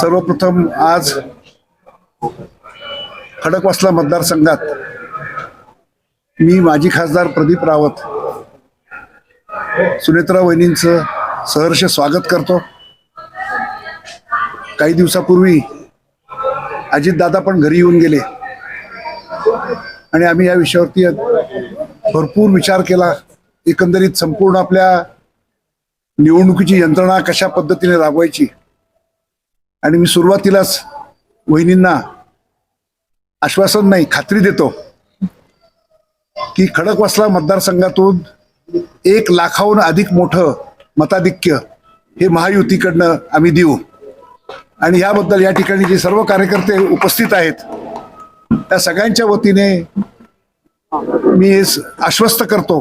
सर्वप्रथम आज खडकवासला मतदारसंघात मी माजी खासदार प्रदीप रावत सुनेत्रा वहिनींचं सहर्ष स्वागत करतो. काही दिवसापूर्वी अजितदादा पण घरी येऊन गेले. आणि आम्ही या विषयावरती भरपूर विचार केला. एकंदरीत संपूर्ण आपल्या निवडणुकीची यंत्रणा कशा पद्धतीने राबवायची आणि मी सुरुवातीलाच वहिनींना आश्वासन नाही खात्री देतो की खडकवासला मतदारसंघातून एक लाखाहून अधिक मोठं मताधिक्य हे महायुतीकडनं आम्ही देऊ. आणि याबद्दल या ठिकाणी जे सर्व कार्यकर्ते उपस्थित आहेत त्या सगळ्यांच्या वतीने मी हे आश्वस्त करतो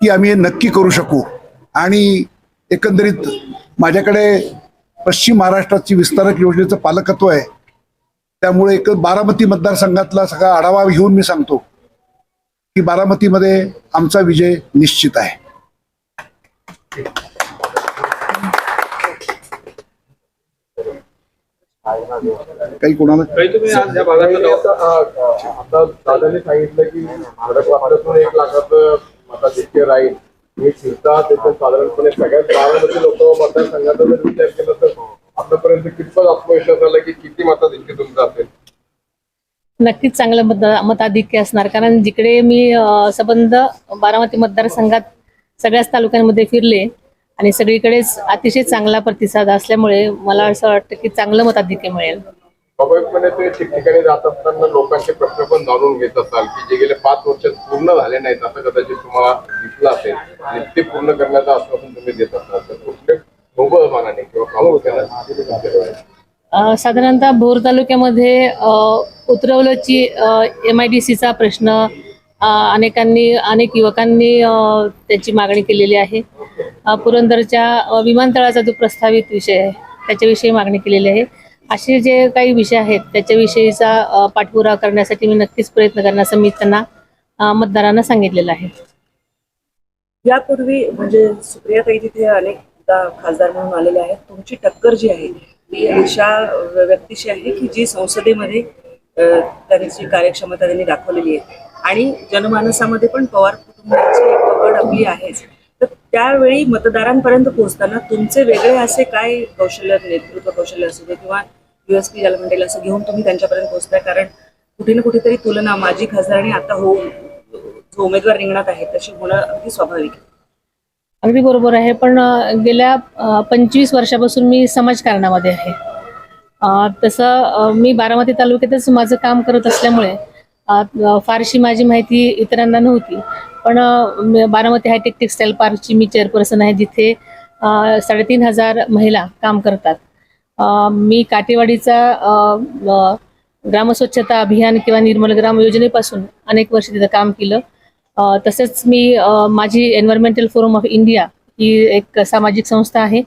की आम्ही हे नक्की करू शकू. आणि एकंदरीत माझ्याकडे पश्चिम महाराष्ट्राची विस्तारक योजनेचं पालकत्व आहे. त्यामुळे एक बारामती मतदारसंघातला सगळा आढावा घेऊन मी सांगतो की बारामतीमध्ये आमचा विजय निश्चित आहे. काही कोणाला? सांगितलं की एक लाखाचं मताधिक्य मी फिरता त्याच्यात साधारणपणे सगळ्यात बारामती लोक मतदारसंघाचा जर विचार केला तर आतापर्यंत कितपत आत्मविश्वास आला की किती मताधिक्य तुमचं असेल? नक्कीच चांगलं मत मताधिक्य असणार. कारण जिकडे मी अ, संबंध बारामती मतदारसंघात सगळ्याच तालुक्यांमध्ये फिरले आणि सगळीकडेच अतिशय चांगला प्रतिसाद असल्यामुळे मला असं वाटतं की चांगलं मताधिक्य मिळेल. स्वाभाविकपणे ते ठिकठिकाणी जात असताना लोकांचे प्रश्न पण जाणून घेत असाल की जे गेले पाच वर्षात पूर्ण झाले नाहीत असं कदाचित तुम्हाला दिसलं असेल. आणि ते पूर्ण करण्याचं आश्वासन तुम्ही देत असाल. तर कुठले ढोबळ मानाने किंवा प्रामुख्याने साधारणतः भोर तालुक्यामध्ये उतरवल्याची उतरवलंची एम आय डी सीचा प्रश्न अनेकांनी अनेक युवकांनी त्याची मागणी केलेली आहे. पुरंदरच्या विमानतळाचा जो प्रस्तावित विषय आहे त्याच्याविषयी मागणी केलेली आहे. असे जे काही विषय आहेत त्याच्याविषयीचा पाठपुरा पाठपुरावा करण्यासाठी मी नक्कीच प्रयत्न करणार असं मी त्यांना मतदारांना सांगितलेलं आहे. यापूर्वी म्हणजे सुप्रियाताई तिथे अनेक खासदार म्हणून आलेले आहेत. तुमची टक्कर जी आहे ती अशा व्यक्तीशी आहे की जी संसदेमध्ये त्यांची कार्यक्षमता त्यांनी दाखवलेली आहे. आणि जनमानसामध्ये पण पवार कुटुंबाची पकड आपली आहेच. त्यावेळी मतदारांपर्यंत पोहोचताना तुमचे वेगळे असे काय कौशल्य नेतृत्व कौशल्य असू दे किंवा युएसपी ज्याला म्हणेल असं घेऊन तुम्ही त्यांच्यापर्यंत पोहोचताय? कारण कुठे ना कुठेतरी तुलना माजी खासदार आणि आता हो जो उमेदवार रिंगणात आहे तशी होणं अगदी स्वाभाविक आहे. अगदी बरोबर आहे पण गेल्या पंचवीस वर्षापासून मी समाजकारणामध्ये आहे. तसं मी बारामती तालुक्यातच माझं काम करत असल्यामुळे फारशी माझी माहिती इतरांना नव्हती. पण बारामती हायटेक टेक्सटाईल पार्कची मी चेअरपर्सन आहे जिथे साडेतीन हजार महिला काम करतात. मी काटेवाडीचा ग्रामस्वच्छता अभियान किंवा निर्मल ग्राम योजनेपासून अनेक वर्ष तिथं काम केलं. तसंच तसेच मी माझी एन्व्हायरमेंटल फोरम ऑफ इंडिया ही एक सामाजिक संस्था आहे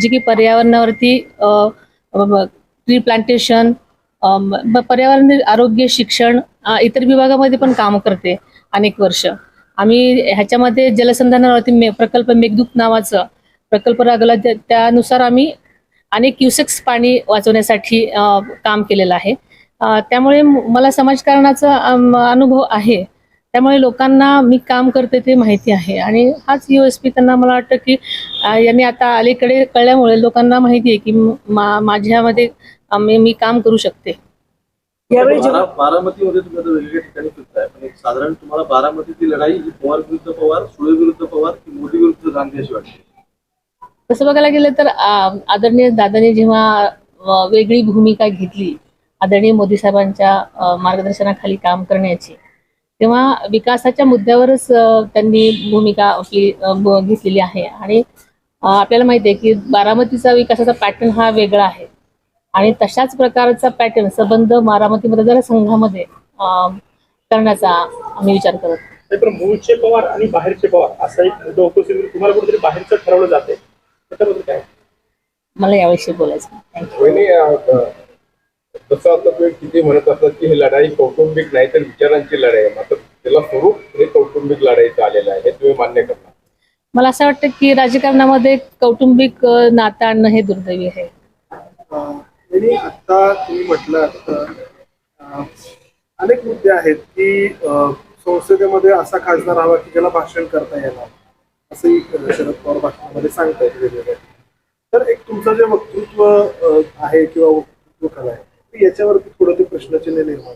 जी की पर्यावरणावरती ट्री प्लांटेशन पर्यावरण आरोग्य शिक्षण इतर विभागामध्ये पण काम करते अनेक वर्ष. आम्ही ह्याच्यामध्ये जलसंधारणावरती मे प्रकल्प मेघदूत नावाचं प्रकल्प राबवला. त्या- त्यानुसार आम्ही अनेक क्युसेक्स पाणी वाचवण्यासाठी काम केलेलं आहे. त्यामुळे मला समाजकारणाचा अनुभव आहे. त्यामुळे लोकांना मी काम करते ते माहिती आहे. आणि हाच यू एस पी त्यांना मला वाटतं की यांनी आता अलीकडे कळल्यामुळे लोकांना माहिती आहे की म- मा माझ्यामध्ये मी मी काम करू शकते. यावेळी बारामतीमध्ये तुम्ही आता वेगवेगळ्या ठिकाणी फिरताय. पण एक साधारण तुम्हाला बारामतीची लढाई ही पवार विरुद्ध पवार सुळे विरुद्ध पवार की मोदी विरुद्ध गांधी अशी वाटते? तसं बघायला गेलं तर आदरणीय दादाने जेव्हा वेगळी भूमिका घेतली आदरणीय मोदी साहेबांच्या मार्गदर्शनाखाली काम करण्याची तेव्हा विकासाच्या मुद्द्यावरच त्यांनी भूमिका आपली घेतलेली आहे. आणि आपल्याला माहिती आहे की बारामतीचा विकासाचा पॅटर्न हा वेगळा आहे. आणि तशाच प्रकारचा पॅटर्न संबंध बारामती मतदारसंघामध्ये अ, करण्याचा आम्ही विचार करत पण मूळचे पवार आणि बाहेरचे पवार असा एक मुद्दा उपस्थित करून तुम्हाला कुठेतरी बाहेरचं ठरवलं जाते. त्याच्याबद्दल काय? मला याविषयी बोलायचं आहे. तसं आता तुम्ही किती म्हणत असतात की ही लढाई कौटुंबिक नाही तर विचारांची लढाई आहे. मात्र त्याला स्वरूप हे कौटुंबिक लढाईचं आलेलं आहे हे तुम्ही मान्य करणार मला असं वाटतं की राजकारणामध्ये कौटुंबिक नातं आणणं हे दुर्दैवी आहे. आणि आता तुम्ही म्हटलं अनेक मुद्दे आहेत की संसदेमध्ये असा खासदार हवा की ज्याला भाषण करता येणार. असंही शरद पवार भाषणामध्ये सांगतायत वेगवेगळे. तर एक तुमचं जे वक्तृत्व आहे किंवा वक्तृत्व कला आहे याच्यावरती थोडं ते प्रश्नचिन्ह निर्माण.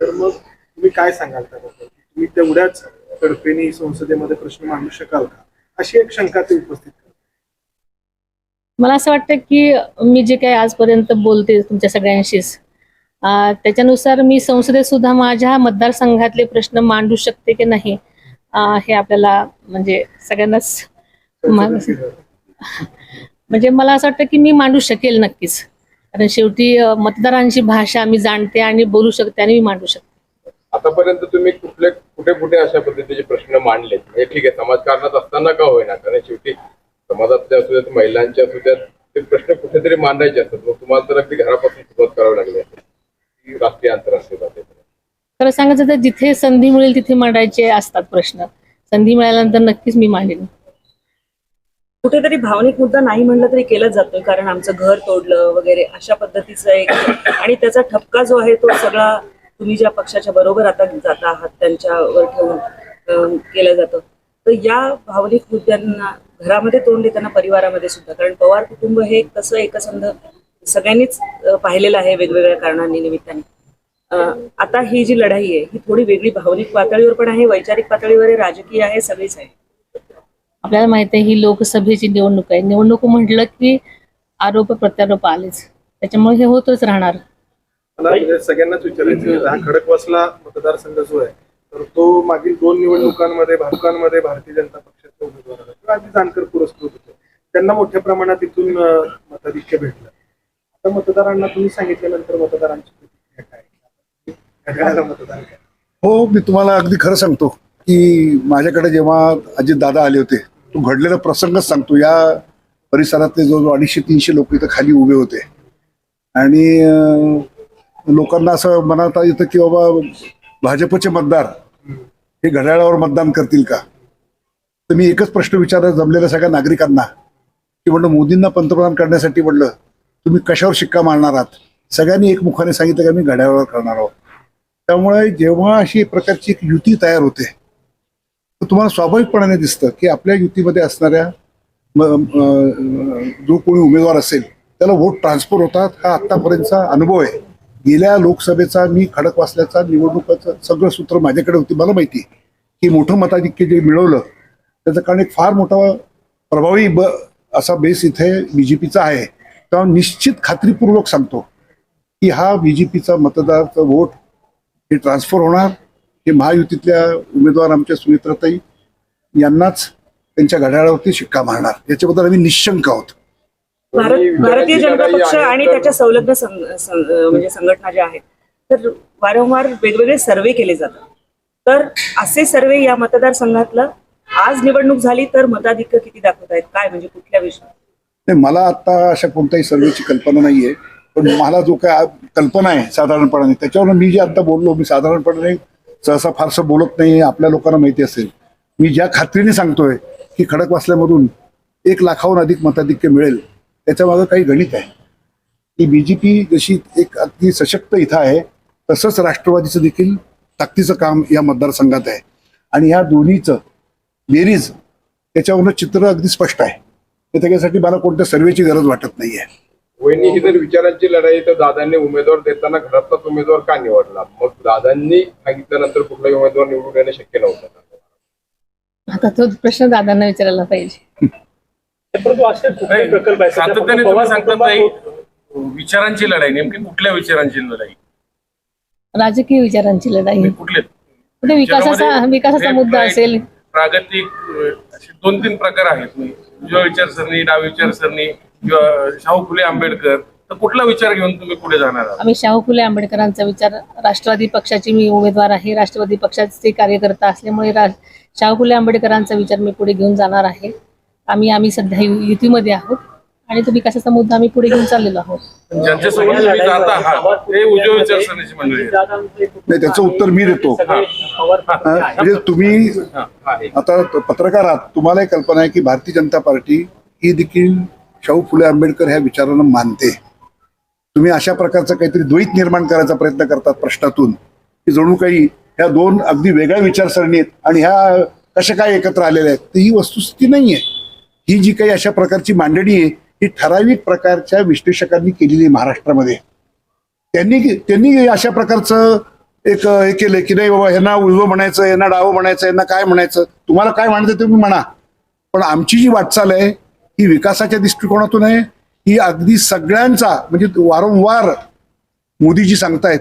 तर मग तुम्ही काय सांगाल त्याबद्दल तुम्ही तेवढ्याच तडफेने संसदेमध्ये प्रश्न मांडू शकाल का अशी एक शंका ते उपस्थित. मला असं वाटतं की मी जे काही आजपर्यंत बोलते तुमच्या सगळ्यांशीच त्याच्यानुसार मी संसदेत सुद्धा माझ्या मतदारसंघातले प्रश्न मांडू शकते की नाही हे आपल्याला म्हणजे सगळ्यांनाच म्हणजे मला असं वाटतं की मी मांडू शकेल नक्कीच कारण शेवटी मतदारांची भाषा मी जाणते आणि बोलू शकते आणि मी मांडू शकते. आतापर्यंत तुम्ही कुठले कुठे कुठे अशा पद्धतीचे प्रश्न मांडले म्हणजे ठीक आहे समाजकारणात असताना का होईना? कारण शेवटी समाजातले असू द्यात महिलांचे असू द्यात ते प्रश्न कुठेतरी मांडायचे असतात. मग तुम्हाला तर अगदी घरापासून सुरुवात करावी लागली असेल. की राष्ट्रीय आंतरराष्ट्रीय पातळीवर. खरं सांगायचं तर जिथे संधी मिळेल तिथे मांडायचे असतात प्रश्न. संधी मिळाल्यानंतर नक्कीच मी मांडेन. कुठेतरी भावनिक मुद्दा नाही म्हणलं तरी केलाच जातोय कारण आमचं घर तोडलं वगैरे अशा पद्धतीचं एक आणि त्याचा ठपका जो आहे तो सगळा तुम्ही ज्या पक्षाच्या बरोबर आता जाता आहात त्यांच्यावर ठेवून केलं जातं. तर या भावनिक मुद्द्यांना घरामध्ये तोंड देताना परिवारामध्ये सुद्धा कारण पवार कुटुंब हे कसं एकसंध सगळ्यांनीच पाहिलेलं आहे वेगवेगळ्या कारणांनी निमित्ताने. आता ही जी लढाई आहे ही थोडी वेगळी भावनिक पातळीवर पण आहे वैचारिक पातळीवर आहे राजकीय आहे सगळीच आहे. आपल्याला माहिती आहे ही लोकसभेची निवडणूक आहे. निवडणूक म्हटलं की आरोप प्रत्यारोप आलेच. त्याच्यामुळे हे होतच राहणार. मला सगळ्यांनाच विचारायचं हा खडकवासला मतदारसंघ जो आहे तर तो मागील दोन निवडणुकांमध्ये भाजपांमध्ये भारतीय जनता पक्षाचे उमेदवार आले किंवा अगदी जानकर पुरस्कृत होते. त्यांना मोठ्या प्रमाणात इथून मताधिक्य भेटलं. आता मतदारांना तुम्ही सांगितल्यानंतर मतदारांची प्रतिक्रिया काय? घड्याळाला मतदान काय? हो मी तुम्हाला अगदी खरं सांगतो की माझ्याकडे जेव्हा अजित दादा आले होते तो घडलेला प्रसंगच सांगतो. या परिसरातले जवळजवळ अडीचशे तीनशे लोक इथं खाली उभे होते. आणि लोकांना असं मनात येतं की बाबा भाजपचे मतदार हे घड्याळावर मतदान करतील का? तर मी एकच प्रश्न विचारला जमलेल्या सगळ्या नागरिकांना की म्हणलं मोदींना पंतप्रधान करण्यासाठी म्हणलं तुम्ही कशावर शिक्का मारणार आहात? सगळ्यांनी एकमुखाने सांगितलं की आम्ही घड्याळावर करणार आहोत. त्यामुळे जेव्हा अशी प्रकारची एक युती तयार होते तर तुम्हाला स्वाभाविकपणाने दिसतं की आपल्या युतीमध्ये असणाऱ्या जो कोणी उमेदवार असेल त्याला वोट ट्रान्सफर होतात हा आत्तापर्यंतचा अनुभव आहे. गेल्या लोकसभेचा मी खडक वाचल्याचा निवडणुकाचं सगळं सूत्र माझ्याकडे होती. मला माहिती की मोठं मताधिक्य जे मिळवलं त्याचं कारण एक फार मोठा प्रभावी ब असा बेस इथे बी जे पीचा आहे. तेव्हा निश्चित खात्रीपूर्वक सांगतो की हा बी जे पीचा मतदारचा वोट हे ट्रान्सफर होणार. हे महायुतीतल्या उमेदवार आमच्या सुमित्राताई यांनाच त्यांच्या घड्याळावरती शिक्का मारणार. याच्याबद्दल आम्ही निशंक आहोत. भारतीय जनता पक्ष आणि त्याच्या संलग्न म्हणजे संघटना ज्या आहेत तर वारंवार वेगवेगळे सर्वे केले जातात. तर असे सर्वे या मतदारसंघातलं आज निवडणूक झाली तर मताधिक्य किती दाखवत आहेत? काय म्हणजे कुठल्या विषयात? नाही मला आता अशा कोणत्याही सर्वेची कल्पना नाहीये. पण मला जो काय कल्पना आहे साधारणपणाने त्याच्यावर मी जे आता बोललो मी साधारणपणे सहसा फारसं बोलत नाही आपल्या लोकांना माहिती असेल. मी ज्या खात्रीने सांगतोय की खडकवासल्यामधून एक लाखाहून अधिक मताधिक्य मिळेल त्याच्यामागं काही गणित आहे. की बी जे पी जशी एक अगदी सशक्त इथं आहे तसंच राष्ट्रवादीचं देखील ताकदीचं काम या मतदारसंघात आहे. आणि ह्या दोन्हीचं बेरीज त्याच्यावरनं चित्र अगदी स्पष्ट आहे. तर त्याच्यासाठी मला कोणत्या सर्वेची गरज वाटत नाही आहे वहिनी ही जर विचारांची लढाई तर दादांनी उमेदवार देताना घरातलाच उमेदवार का निवडला? मग दादांनी सांगितल्यानंतर कुठलाही उमेदवार निवडून येणं शक्य नव्हतं. आता तो प्रश्न दादांना विचारायला पाहिजे. परंतु असे कुठले प्रकल्प आहेत? सातत्याने पवार तुम्ही सांगतात कुटुंबात नाही. विचारांची लढाई नेमकी कुठल्या विचारांची लढाई? राजकीय विचारांची लढाई. म्हणजे कुठले? कुठे विकासाचा विकासाचा हे मुद्दा असेल. प्रागतिक असे दोन तीन प्रकार आहेत. उजव्या विचारसरणी डावी विचारसरणी शाहू फुले आंबेडकर तर कुठला विचार घेऊन तुम्ही पुढे जाणार आहात? आम्ही शाहू फुले आंबेडकरांचा विचार राष्ट्रवादी पक्षाची मी उमेदवार आहे राष्ट्रवादी पक्षाचे कार्यकर्ता असल्यामुळे शाहू फुले आंबेडकरांचा विचार मी पुढे घेऊन जाणार आहे. आम्ही आम्ही सध्या युतीमध्ये आहोत आणि तो विकासाचा मुद्दा आम्ही पुढे घेऊन चाललेलो आहोत? ज्यांच्यासोबत तुम्ही जात आहात ते उजव्या विचारसरणीची मंडळी आहेत. नाही त्याचं उत्तर मी देतो. हा, म्हणजे तुम्ही. आता पत्रकार आहात तुम्हाला कल्पना आहे की भारतीय जनता पार्टी ही देखील शाहू फुले आंबेडकर ह्या विचारानं मानते. तुम्ही अशा प्रकारचं काहीतरी द्वैत निर्माण करायचा प्रयत्न करतात प्रश्नातून की जणू काही ह्या दोन अगदी वेगळ्या विचारसरणी आहेत आणि ह्या कशा काय एकत्र आलेल्या आहेत तर ही वस्तुस्थिती नाही आहे ही जी काही अशा प्रकारची मांडणी आहे ही ठराविक प्रकारच्या विश्लेषकांनी केलेली आहे महाराष्ट्रामध्ये. त्यांनी त्यांनी अशा प्रकारचं एक हे केलं की नाही बाबा यांना उजवं म्हणायचं यांना डावं म्हणायचं यांना काय म्हणायचं तुम्हाला काय म्हणायचं तुम्ही म्हणा. पण आमची जी वाटचाल आहे ही विकासाच्या दृष्टिकोनातून आहे. ही अगदी सगळ्यांचा म्हणजे वारंवार मोदीजी सांगतायत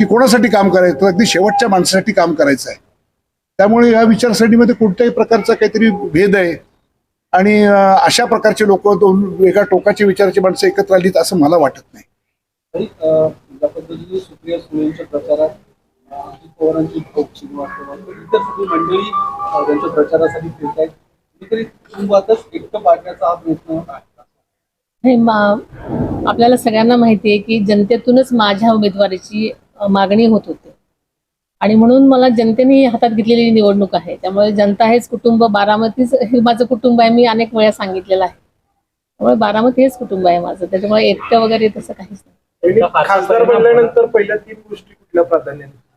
की कोणासाठी काम करायचं? तर अगदी शेवटच्या माणसासाठी काम करायचं आहे. त्यामुळे या विचारसरणीमध्ये कोणत्याही प्रकारचा काहीतरी भेद आहे. आणि अशा प्रकारचे लोक दोन वेगळ्या टोकाचे विचाराची माणसं एकत्र आलीत असं मला वाटत नाही. प्रचारात हा हे मा- आपल्याला सगळ्यांना माहिती आहे की जनतेतूनच माझ्या उमेदवारीची मागणी होत होती. आणि म्हणून मला जनतेने हातात घेतलेली निवडणूक आहे. त्यामुळे जनता हेच कुटुंब बारामतीच हे माझं कुटुंब आहे. मी अनेक वेळा सांगितलेलं आहे. त्यामुळे बारामती हेच कुटुंब आहे माझं. त्याच्यामुळे एकटं वगैरे तसं काहीच नाही. खासदार बनल्यानंतर पहिल्या तीन गोष्टी कुठल्या प्राधान्याने?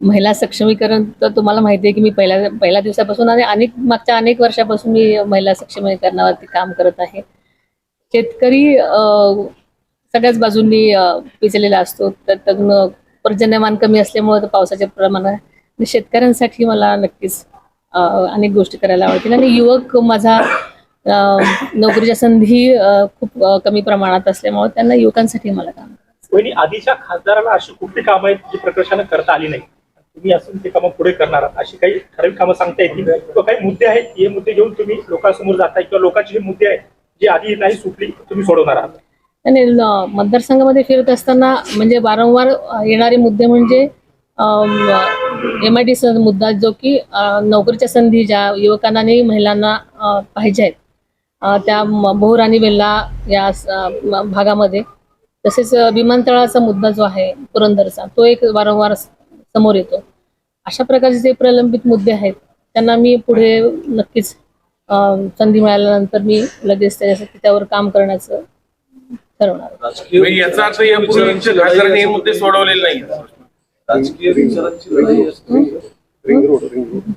महिला सक्षमीकरण तर तुम्हाला माहिती आहे की मी पहिल्या पहिल्या दिवसापासून आणि अनेक मागच्या अनेक वर्षापासून मी महिला सक्षमीकरणावरती काम करत आहे. शेतकरी सगळ्याच बाजूंनी पिचलेला असतो. तर तग्न पर्जन्यमान कमी असल्यामुळे तर पावसाच्या प्रमाण शेतकऱ्यांसाठी मला नक्कीच अनेक गोष्टी करायला आवडतील. आणि युवक माझा नोकरीच्या संधी खूप कमी प्रमाणात असल्यामुळे त्यांना युवकांसाठी मला काम आधीच्या खासदाराला अशी कुठली कामं आहेत जी प्रकर्षानं करता आली नाही तुम्ही असून ते कामं पुढे करणार आहात. अशी काही ठराविक कामं सांगता येतील. किंवा काही मुद्दे आहेत हे मुद्दे घेऊन तुम्ही लोकांसमोर जाताय किंवा लोकांचे जे मुद्दे आहेत जे आधी नाही सुटली तुम्ही सोडवणार आहात. आणि मतदारसंघामध्ये फिरत असताना म्हणजे वारंवार येणारे मुद्दे म्हणजे एम आय डी मुद्दा जो की नोकरीच्या संधी ज्या युवकांना आणि महिलांना पाहिजे आहेत. त्या म- आणि वेल्ला या भागामध्ये. तसेच विमानतळाचा मुद्दा जो आहे पुरंदरचा तो एक वारंवार समोर येतो. अशा प्रकारचे जे प्रलंबित मुद्दे आहेत त्यांना मी पुढे नक्कीच संधी मिळाल्यानंतर मी लगेच त्याच्यासाठी त्यावर काम करण्याचं ठरवणार. राजकीय म्हणजे याचा अर्थ यापूर्वीच्या खासदारांनी हे मुद्दे सोडवलेले नाही राजकीय विचारांची लढाई असते. रिंग रोड रिंग रोड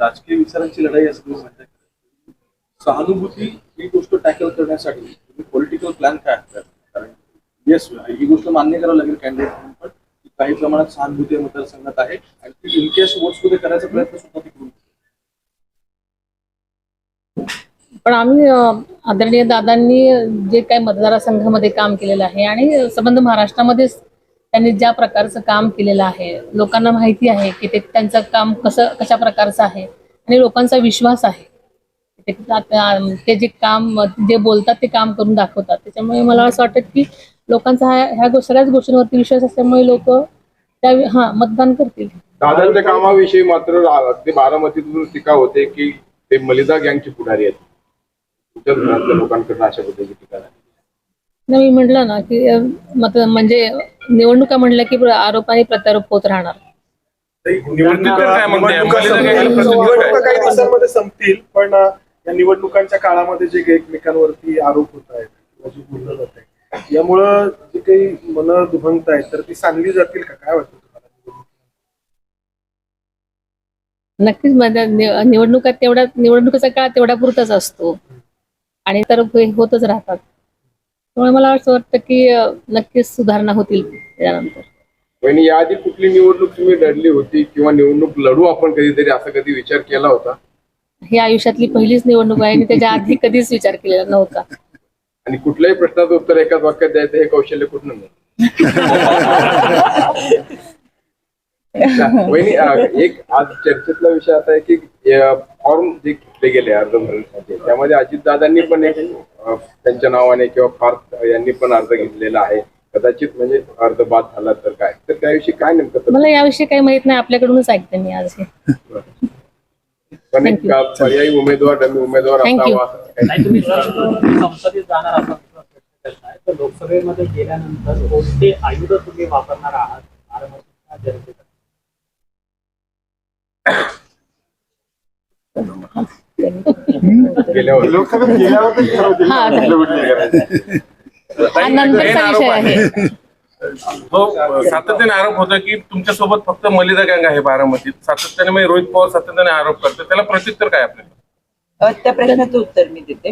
राजकीय विचारांची लढाई असते. सहानुभूती ही गोष्ट टॅकल करण्यासाठी तुम्ही पॉलिटिकल प्लॅन काय आखताय? कारण येस ही गोष्ट मान्य करावं लागेल कॅन्डिडेट पण काही प्रमाणात सहानुभूती मतदारसंघात आहे. आणि ती इनकेस वोट्समध्ये करायचा प्रयत्न सुद्धा ते पण आम्ही आदरणीय दादांनी जे काही मतदारसंघामध्ये काम केलेलं आहे आणि संबंध महाराष्ट्रामध्येच त्यांनी ज्या प्रकारचं काम केलेलं आहे लोकांना माहिती आहे की ते त्यांचं काम कसं कशा प्रकारचं आहे आणि लोकांचा विश्वास आहे ते जे काम जे बोलतात ते काम करून दाखवतात. त्याच्यामुळे मला असं वाटतं की लोकांचा ह्या सगळ्याच गोष्टींवरती विश्वास असल्यामुळे लोक त्या हा मतदान करतील. दादांच्या कामाविषयी मात्र अगदी बारामतीतून टीका होते की ते मलिदा गँगचे पुढारी आहेत. तुमच्या घरातल्या लोकांकडनं अशा पद्धतीची टीका झाली. नाही मी म्हटलं ना की मत म्हणजे निवडणुका म्हणल्या की आरोप आणि प्रत्यारोप होत राहणार. निवडणुका काही दिवसांमध्ये संपतील पण या निवडणुकांच्या काळामध्ये जे काही एकमेकांवरती आरोप होत आहेत किंवा जे बोललं जात आहे यामुळं जे काही मन दुभंगत आहेत तर ती सांगली जातील का? काय वाटतं तुम्हाला नक्कीच माझ्या नि- निवडणुका तेवढ्या निवडणुकीचा काळ तेवढ्या पुरताच असतो. आणि तर हे होतच राहतात. त्यामुळे मला असं वाटतं की नक्कीच सुधारणा होतील त्यानंतर पण याआधी कुठली निवडणूक तुम्ही लढली होती? किंवा निवडणूक लढू आपण कधीतरी? असा कधी विचार केला होता? ही आयुष्यातली पहिलीच निवडणूक आहे आणि त्याच्या आधी कधीच विचार केलेला नव्हता. आणि कुठल्याही प्रश्नाचं उत्तर एकाच वाक्यात द्यायचं हे कौशल्य कुठनं मिळतं वहिनी अं, एक आज चर्चेतला विषय असा आहे की फॉर्म जे घेतले गेले अर्ज भरण्यासाठी त्यामध्ये अजितदादांनी पण एक अं, त्यांच्या नावाने किंवा पार्थ यांनी पण अर्ज घेतलेला आहे. कदाचित म्हणजे अर्ज बाद झाला तर काय? तर त्याविषयी काय नेमकं मला याविषयी काही माहीत नाही आपल्याकडूनच ऐकते मी आज हे. अं, पर्यायी उमेदवार डमी उमेदवार Thank you. असावा असं काही नाही तुम्ही संसदेत जाणार असा प्रश्न करताय तर लोकसभेमध्ये गेल्यानंतर कोणते आयुध तुम्ही वापरणार आहात? बारामतीच्या जनतेसाठी त्यांनी गेल्यावर हा नंतरचा विषय आहे. जो हो, सातत्याने आरोप होतो की तुमच्यासोबत फक्त मलिदा गँग आहे बारामतीत. सातत्याने म्हणजे रोहित पवार सातत्याने आरोप करतो त्याला प्रत्युत्तर काय आपल्याला? त्या प्रश्नाचं उत्तर मी देते.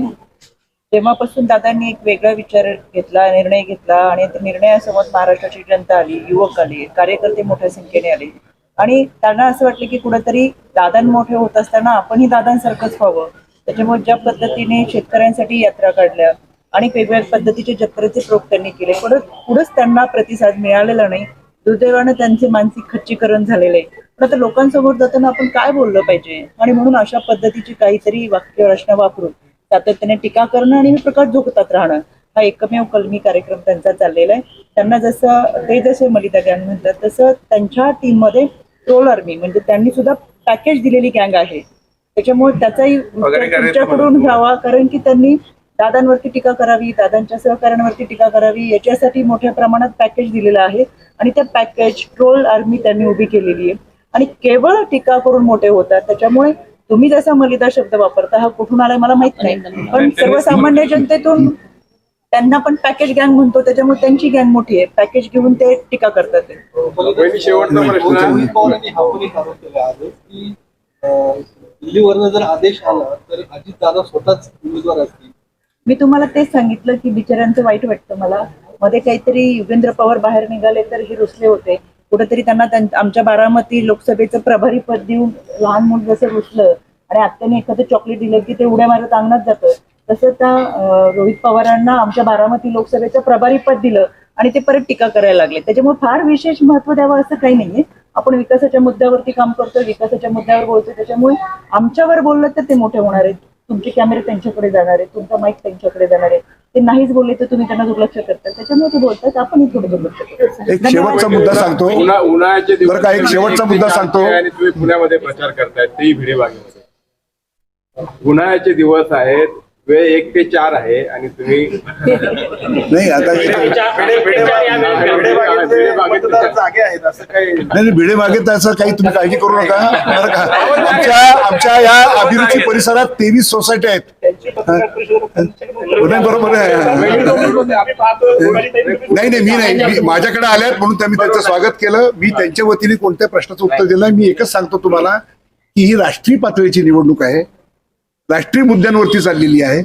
तेव्हापासून दादांनी एक वेगळा विचार घेतला निर्णय घेतला आणि त्या निर्णयासोबत महाराष्ट्राची जनता आली युवक आले कार्यकर्ते मोठ्या संख्येने आले. आणि त्यांना असं वाटलं की कुठंतरी दादां मोठे होत असताना आपणही दादांसारखंच व्हावं. त्याच्यामुळे ज्या पद्धतीने शेतकऱ्यांसाठी यात्रा काढल्या आणि वेगवेगळ्या पद्धतीचे जत्रेचे प्रयोग त्यांनी केले. पण पुढंच त्यांना प्रतिसाद मिळालेला नाही. दुर्दैवानं त्यांचे मानसिक खच्चीकरण झालेले पण आता लोकांसमोर जाताना आपण काय बोललं पाहिजे? आणि म्हणून अशा पद्धतीची काहीतरी वाक्य रचना वापरून सातत्याने टीका करणं आणि हे प्रकार झोकतात राहणं. हा एकमेव कलमी कार्यक्रम त्यांचा चाललेला आहे. त्यांना जसं ते जसे मलिदा गँग म्हणतात तसं त्यांच्या टीममध्ये ट्रोल आर्मी म्हणजे त्यांनी सुद्धा पॅकेज दिलेली गँग आहे. त्याच्यामुळे त्याचाही तुमच्याकडून घ्यावा कारण की त्यांनी दादांवरती टीका करावी दादांच्या सहकाऱ्यांवरती टीका करावी याच्यासाठी मोठ्या प्रमाणात पॅकेज दिलेलं आहे. आणि त्या पॅकेज ट्रोल आर्मी त्यांनी उभी केलेली आहे. आणि केवळ टीका करून मोठे होतात. त्याच्यामुळे तुम्ही जसा मलिदा शब्द वापरता हा कुठून आलाय मला माहीत नाही. पण सर्वसामान्य जनतेतून त्यांना पण पॅकेज गँग म्हणतो. त्याच्यामुळे त्यांची गँग मोठी आहे. पॅकेज घेऊन ते टीका करतात. हा दिल्लीवरनं जर आदेश आला तर अजित दादा स्वतःच उमेदवार असतील. मी तुम्हाला तेच सांगितलं की बिचाऱ्यांचं वाईट वाटतं मला. मध्ये काहीतरी युगेंद्र पवार बाहेर निघाले तर हे रुसले होते. कुठेतरी त्यांना आमच्या बारामती लोकसभेचं प्रभारी पद देऊन लहान मुल जसं रुसलं आणि आत्याने एखादं चॉकलेट दिलं की ते उड्या मारत अंगणात जातं. तसं त्या रोहित पवारांना आमच्या बारामती लोकसभेचं प्रभारी पद दिलं आणि ते परत टीका करायला लागले. त्याच्यामुळे फार विशेष महत्त्व द्यावं असं काही नाहीये. आपण विकासाच्या मुद्द्यावरती काम करतोय विकासाच्या मुद्द्यावर बोलतोय. त्याच्यामुळे आमच्यावर बोललं तर ते मोठे होणार आहेत. तुमचे कॅमेरे त्यांच्याकडे जाणार आहेत तुमचा माईक त्यांच्याकडे जाणार आहे. ते नाहीच बोलले तर तुम्ही त्यांना दुर्लक्ष करता त्याच्यामुळे ते बोलतात आपणही थोडं दुर्लक्ष करतो एक शेवटचा मुद्दा सांगतो. उन्हा उन्हाळ्याचे दिवस बरं का, एक शेवटचा मुद्दा सांगतो. आणि तुम्ही पुण्यामध्ये प्रचार करतायत तेही भिडेबागेमध्ये. उन्हाळ्याचे दिवस आहेत वेळ एक ते चार आहे आणि तुम्ही नाही आता मतदार जागे आहेत असं काही नाही नाही, भिडे मागे त्याचं काही तुम्ही काळजी करू नका बरं का आमच्या आमच्या या अभिरुची परिसरात तेवीस सोसायटी आहेत नाही, बरोबर आहे नाही नाही मी नाही मी माझ्याकडे आल्यात म्हणून त्यांनी त्यांचं स्वागत केलं मी त्यांच्या वतीने कोणत्या प्रश्नाचं उत्तर दिलं नाही. मी एकच सांगतो तुम्हाला की ही राष्ट्रीय पातळीची निवडणूक आहे राष्ट्रीय मुद्द्यांवरती चाललेली आहे.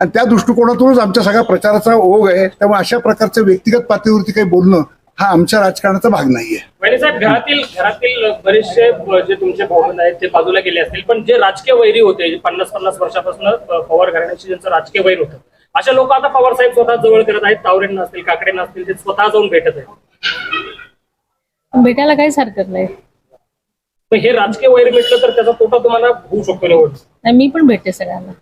आणि त्या दृष्टिकोनातूनच आमच्या सगळ्या प्रचाराचा ओघ आहे. त्यामुळे अशा प्रकारचं व्यक्तिगत पातळीवरती काही बोलणं हा आमच्या राजकारणाचा भाग नाहीये. वैरी साहेब घरातील घरातील बरेचसे जे तुमचे भावंड आहेत ते बाजूला गेले असतील. पण जे राजकीय वैरी होते जे पन्नास पन्नास वर्षापासून पवार घराण्याशी ज्यांचं राजकीय वैर होतं अशा लोक आता पवार साहेब स्वतः जवळ करत आहेत तावरेंना असतील काकडेंना असतील ते स्वतः जाऊन भेटत आहेत. भेटायला काहीच हरकत नाही. हे राजकीय वैर भेटलं तर त्याचा तोटा तुम्हाला होऊ शकतो निवडणूक मी पण भेटते सगळ्यांना.